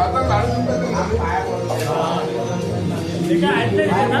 स्वतः काढून ते काय ऐकलंय ना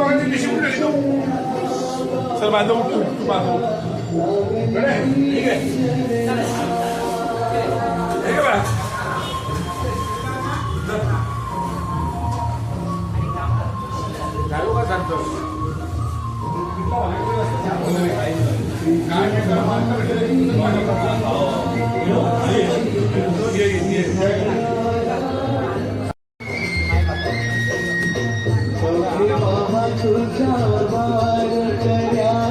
मागं बघा ती पिशवी कुठे ठेवली तू? सर माझं उठ तू तू माझं उठ. कडे, ठीक बाबा तुझ्या बाहेर